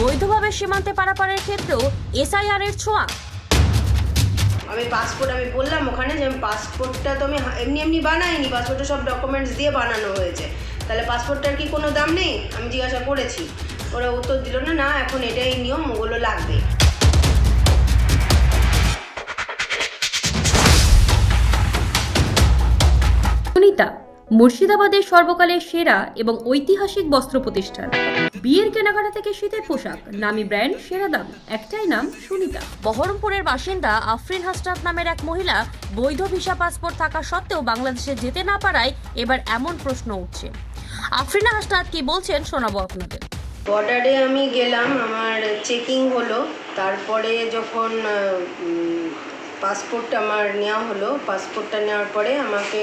বৈধভাবে সীমান্তে পারাপারের ক্ষেত্রেও এসআইআর এর ছোঁয়া। আমি পাসপোর্ট আমি বললাম ওখানে যে আমি পাসপোর্টটা তো আমি এমনি এমনি বানাইনি পাসপোর্টে সব ডকুমেন্টস দিয়ে বানানো হয়েছে। তাহলে পাসপোর্টটার কি কোনো দাম নেই? আমি জিজ্ঞাসা করেছি। ওরা উত্তর দিল না না এখন এটাই নিয়ম ওগুলো লাগবে। সুনিতা মুর্শিদাবাদের সর্বকালের সেরা এবং ঐতিহাসিক বস্ত্র প্রতিষ্ঠান। বিয়ের কেনাকাটা থেকে শীতের পোশাক নামি ব্র্যান্ড সেরা দাম একটাই নাম সুনিতা। বহরমপুরের বাসিন্দা আফরিন হাসনাত নামের এক মহিলা বৈধ ভিসা পাসপোর্ট থাকা সত্ত্বেও বাংলাদেশে যেতে না পারায় এবার এমন প্রশ্ন উঠছে। আফরিনা হাসনাত কি বলছেন শোনাবো আপনাদের। বর্ডারে আমি গেলাম আমার চেকিং হলো তারপরে যখন পাসপোর্টটা আমার নেওয়া হলো পাসপোর্টটা নেওয়ার পরে আমাকে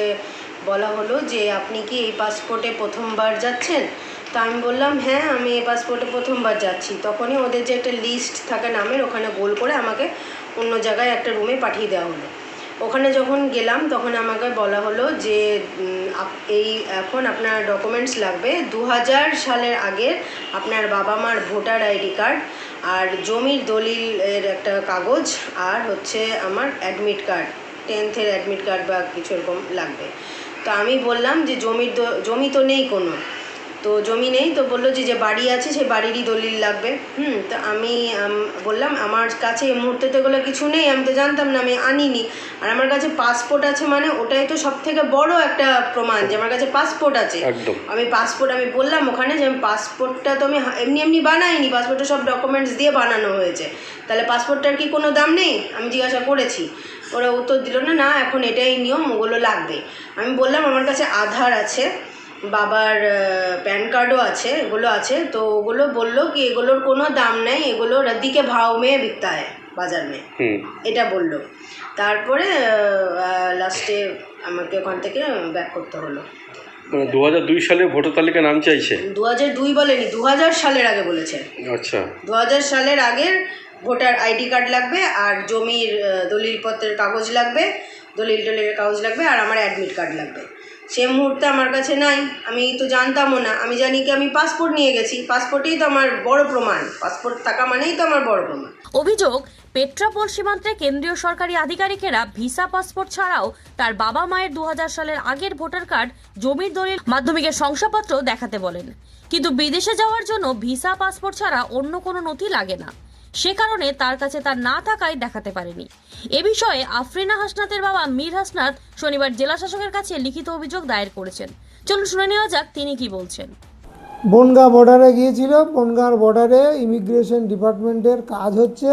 বলা হলো যে আপনি কি এই পাসপোর্টে প্রথমবার যাচ্ছেন? তা আমি বললাম হ্যাঁ আমি এই পাসপোর্টে প্রথমবার যাচ্ছি। তখনই ওদের যে একটা লিস্ট থাকে নামের, ওখানে গোল করে আমাকে অন্য জায়গায় একটা রুমে পাঠিয়ে দেওয়া হলো। ওখানে যখন গেলাম, তখন আমাকে বলা হলো যে এই এখন আপনার ডকুমেন্টস লাগবে। দু হাজার সালের আগের আপনার বাবা মার ভোটার আইডি কার্ড আর জমির দলিলের একটা কাগজ আর হচ্ছে আমার অ্যাডমিট কার্ড টেন্থের অ্যাডমিট কার্ড বা কিছু এরকম লাগবে। তো আমি বললাম যে জমির জমি তো নেই কোনো। তো জমি নেই তো বলল যে যে বাড়ি আছে সেই বাড়িরই দলিল লাগবে। হুম তো আমি বললাম আমার কাছে এই মুহূর্তে তো এগুলো কিছু নেই আমি তো জানতাম না আমি আনিনি। আর আমার কাছে পাসপোর্ট আছে মানে ওটাই তো সব থেকে বড় একটা প্রমাণ যে আমার কাছে পাসপোর্ট আছে। আমি পাসপোর্ট আমি বললাম ওখানে যে আমি পাসপোর্টটা তো আমি এমনি এমনি বানাইনি পাসপোর্টে সব ডকুমেন্টস দিয়ে বানানো হয়েছে। তাহলে পাসপোর্টটার কি কোনো দাম নেই? আমি জিজ্ঞাসা করেছি। ওরা উত্তর দিল না না এখন এটাই নিয়ম ওগুলো লাগবে। আমি বললাম আমার কাছে আধার আছে বাবার প্যান কার্ডও আছে এগুলো আছে তো ওগুলো বলল কি এগুলোর কোনো দাম নেই এগুলো রদ্দিকে ভাও মেয়ে বিকতা হয় বাজার মে। এটা বলল। তারপরে লাস্টে আমাকে ওখান থেকে ব্যাক করতে হলো। মানে দু হাজার দুই সালে ভোটার তালিকা নাম চাইছে? দু হাজার দুই বলেনি দু হাজার সালের আগে বলেছে। আচ্ছা। দু হাজার সালের আগের ভোটার আইডি কার্ড লাগবে আর জমির দলিলপত্রের কাগজ লাগবে, দলিল টলিলের কাগজ লাগবে আর আমার অ্যাডমিট কার্ড লাগবে। সে মুহূর্তে আমার কাছে নাই। আমি তো জানতামও না। আমি জানি কি আমি পাসপোর্ট নিয়ে গেছি। পাসপোর্টেই তো আমার বড় প্রমাণ। পাসপোর্ট থাকা মানেই তো আমার বড় প্রমাণ। অভিযোগ, পেট্রাপোল সীমান্তে কেন্দ্রীয় সরকারি আধিকারিকেরা ভিসা পাসপোর্ট ছাড়াও তার বাবা মায়ের দু হাজার সালের আগের ভোটার কার্ড, জমির দলিল মাধ্যমিকের শংসাপত্র দেখাতে বলেন। কিন্তু বিদেশে যাওয়ার জন্য ভিসা পাসপোর্ট ছাড়া অন্য কোনো নথি লাগে না। সে কারণে তার কাছে তার না থাকায় দেখাতে পারেনি। এ বিষয়ে আফরিনা হাসনাতের বাবা মীর হাসনাত শনিবার জেলা শাসকের কাছে লিখিত অভিযোগ দায়ের করেছেন। চলুন শুনে নেওয়া যাক তিনি কি বলছেন। বনগাঁ বর্ডারে গিয়েছিল বনগাঁর বর্ডারে ইমিগ্রেশন ডিপার্টমেন্টের কাজ হচ্ছে।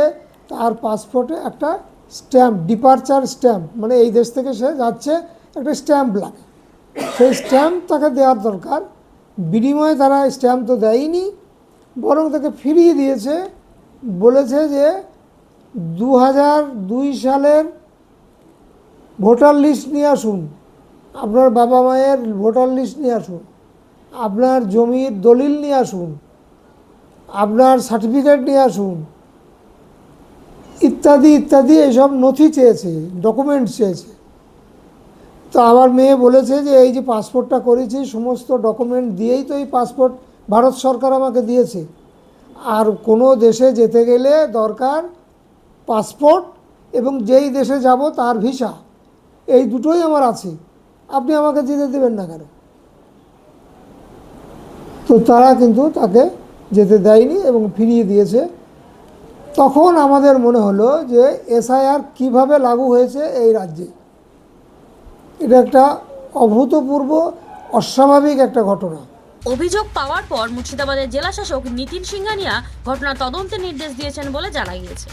তার পাসপোর্টে একটা স্ট্যাম্প, ডিপার্চার স্ট্যাম্প মানে এই দেশ থেকে সে যাচ্ছে, একটা স্ট্যাম্প লাগে। সেই স্ট্যাম্প তাকে দেওয়ার দরকার। বিনিময়ে তারা স্ট্যাম্প তো দেয়নি, বরং তাকে ফিরিয়ে দিয়েছে। বলেছে যে দু দুই সালের ভোটার লিস্ট নিয়ে আসুন। আপনার বাবা মায়ের ভোটার লিস্ট নিয়ে আসুন। আপনার জমির দলিল নিয়ে আসুন। আপনার সার্টিফিকেট নিয়ে আসুন। ইত্যাদি ইত্যাদি এইসব নথি চেয়েছে ডকুমেন্ট চেয়েছে। তো আমার মেয়ে বলেছে যে এই যে পাসপোর্টটা করেছি, সমস্ত ডকুমেন্ট দিয়েই তো এই পাসপোর্ট ভারত সরকার আমাকে দিয়েছে। আর কোনো দেশে যেতে গেলে দরকার পাসপোর্ট এবং যেই দেশে যাব তার ভিসা। এই দুটোই আমার আছে। আপনি আমাকে যেতে দেবেন না কেন? তো তারা কিন্তু তাকে যেতে দেয়নি এবং ফিরিয়ে দিয়েছে। তখন আমাদের মনে হলো যে এসআইআর কীভাবে লাগু হয়েছে এই রাজ্যে। এটা একটা অভূতপূর্ব, অস্বাভাবিক একটা ঘটনা। অভিযোগ পাওয়ার পর মুর্শিদাবাদের জেলাশাসক নিতিন সিংহানিয়া ঘটনা তদন্তের নির্দেশ দিয়েছেন বলে জানা গিয়েছে।